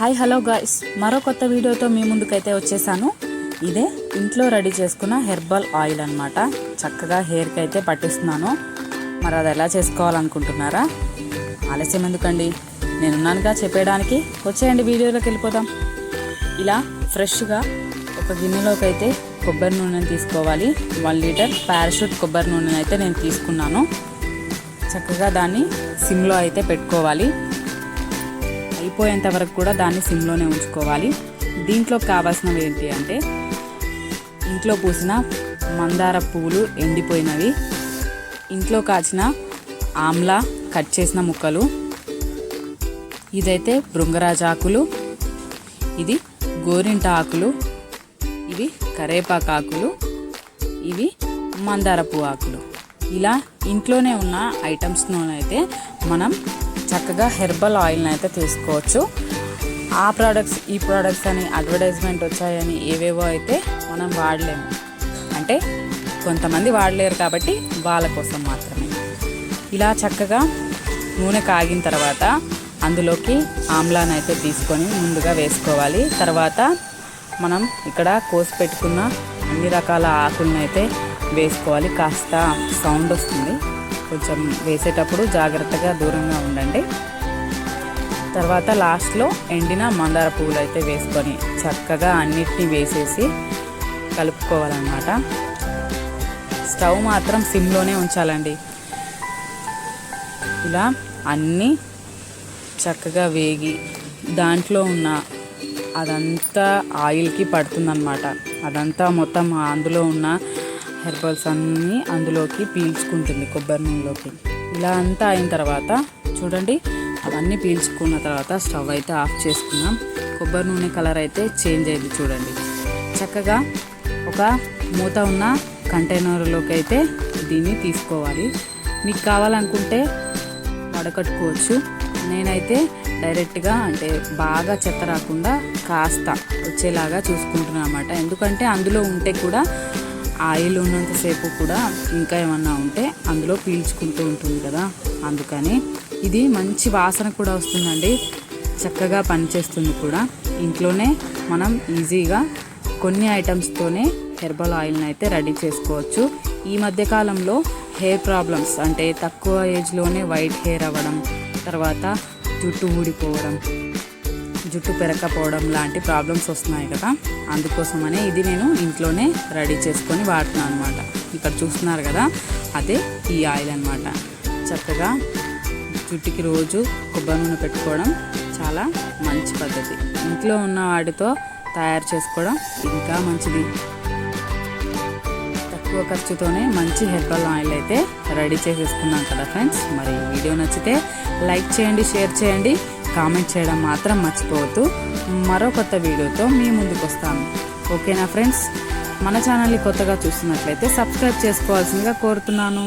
Hi hello guys మరో కొత్త వీడియోతో మీ ముందుకైతే వచ్చేసాను. ఇదే ఇంట్లో రెడీ చేసుకున్న హెర్బల్ ఆయిల్ అనమాట చక్కగా హెయిర్కి అయితే పట్టిస్తున్నాను. మరి అది ఎలా చేసుకోవాలనుకుంటున్నారా? ఆలస్యం ఎందుకండి? నేనున్నానుగా చెప్పేయడానికి. వచ్చేయండి వీడియోలోకి వెళ్ళిపోదాం. ఇలా ఫ్రెష్గా ఒక గిన్నెలోకి అయితే కొబ్బరి నూనెని తీసుకోవాలి. వన్ లీటర్ పారాషూట్ కొబ్బరి నూనెని అయితే నేను తీసుకున్నాను. చక్కగా దాన్ని సిమ్లో అయితే పెట్టుకోవాలి. అయిపోయేంత వరకు కూడా దాన్ని సిమ్లోనే ఉంచుకోవాలి. దీంట్లో కావాల్సినవి ఏంటి అంటే ఇంట్లో పూసిన మందార పువ్వులు ఎండిపోయినవి ఇంట్లో కాచిన ఆమ్లా కట్ చేసిన ముక్కలు ఇదైతే భృంగరాజ ఆకులు ఇది గోరింట ఆకులు ఇవి కరేపాకు ఆకులు ఇవి మందార పువ్వు ఆకులు. ఇలా ఇంట్లోనే ఉన్న ఐటమ్స్లోనైతే మనం చక్కగా హెర్బల్ ఆయిల్ని అయితే తీసుకోవచ్చు. ఆ ప్రోడక్ట్స్ ఈ ప్రోడక్ట్స్ అని అడ్వర్టైజ్మెంట్ వచ్చాయని ఏవేవో అయితే మనం వాడలేము. అంటే కొంతమంది వాడలేరు కాబట్టి వాళ్ళ కోసం మాత్రమే. ఇలా చక్కగా నూనె కాగిన తర్వాత అందులోకి ఆమ్లాన్ అయితే తీసుకొని ముందుగా వేసుకోవాలి. తర్వాత మనం ఇక్కడ కోసి పెట్టుకున్న అన్ని రకాల ఆకులను అయితే వేసుకోవాలి. కాస్త సౌండ్ వస్తుంది. కొంచెం వేసేటప్పుడు జాగ్రత్తగా దూరంగా ఉండండి. తర్వాత లాస్ట్లో ఎండిన మందార పువ్వులు అయితే వేసుకొని చక్కగా అన్నిటినీ వేసేసి కలుపుకోవాలన్నమాట. స్టవ్ మాత్రం సిమ్లోనే ఉంచాలండి. ఇలా అన్నీ చక్కగా వేగి దాంట్లో ఉన్న అదంతా ఆయిల్కి పడుతుందన్నమాట. అదంతా మొత్తం అందులో ఉన్న హెర్బల్స్ అన్నీ అందులోకి పీల్చుకుంటుంది కొబ్బరి నూనెలోకి. ఇలా అంతా అయిన తర్వాత చూడండి అవన్నీ పీల్చుకున్న తర్వాత స్టవ్ అయితే ఆఫ్ చేసుకున్నాం. కొబ్బరి నూనె కలర్ అయితే చేంజ్ అయింది చూడండి. చక్కగా ఒక మూత ఉన్న కంటైనర్లోకి అయితే దీన్ని తీసుకోవాలి. మీకు కావాలనుకుంటే వడకట్టుకోవచ్చు. నేనైతే డైరెక్ట్గా అంటే బాగా చెత్త రాకుండా కాస్త వచ్చేలాగా చూసుకుంటున్నాను అనమాట ఎందుకంటే అందులో ఉంటే కూడా ఆయిల్ ఉన్నంతసేపు కూడా ఇంకా ఏమన్నా ఉంటే అందులో పీల్చుకుంటూ ఉంటుంది కదా. అందుకని ఇది మంచి వాసన కూడా వస్తుందండి. చక్కగా పనిచేస్తుంది కూడా. ఇంట్లోనే మనం ఈజీగా కొన్ని ఐటమ్స్తోనే హెర్బల్ ఆయిల్ని అయితే రెడీ చేసుకోవచ్చు. ఈ మధ్యకాలంలో హెయిర్ ప్రాబ్లమ్స్ అంటే తక్కువ ఏజ్లోనే వైట్ హెయిర్ అవ్వడం తర్వాత జుట్టు ఊడిపోవడం జుట్టు పెరగకపోవడం లాంటి ప్రాబ్లమ్స్ వస్తున్నాయి కదా. అందుకోసమనే ఇది నేను ఇంట్లోనే రెడీ చేసుకొని వాడుతున్నాను అనమాట ఇక్కడ చూస్తున్నారు కదా అదే ఈ ఆయిల్ అనమాట చక్కగా జుట్టుకి రోజు కొబ్బరి నూనె పెట్టుకోవడం చాలా మంచి పద్ధతి. ఇంట్లో ఉన్న వాటితో తయారు చేసుకోవడం ఇంకా మంచిది. తక్కువ ఖర్చుతోనే మంచి హెర్బల్ ఆయిల్ అయితే రెడీ చేసేసుకున్నాం కదా ఫ్రెండ్స్. మరి వీడియో నచ్చితే లైక్ చేయండి షేర్ చేయండి. కామెంట్ చేయడం మాత్రం మర్చిపోవద్దు. మరో కొత్త వీడియోతో మీ ముందుకు వస్తాను ఓకేనా ఫ్రెండ్స్? మన ఛానల్ని కొత్తగా చూస్తున్నట్లయితే సబ్స్క్రైబ్ చేసుకోవాల్సిందిగా కోరుతున్నాను.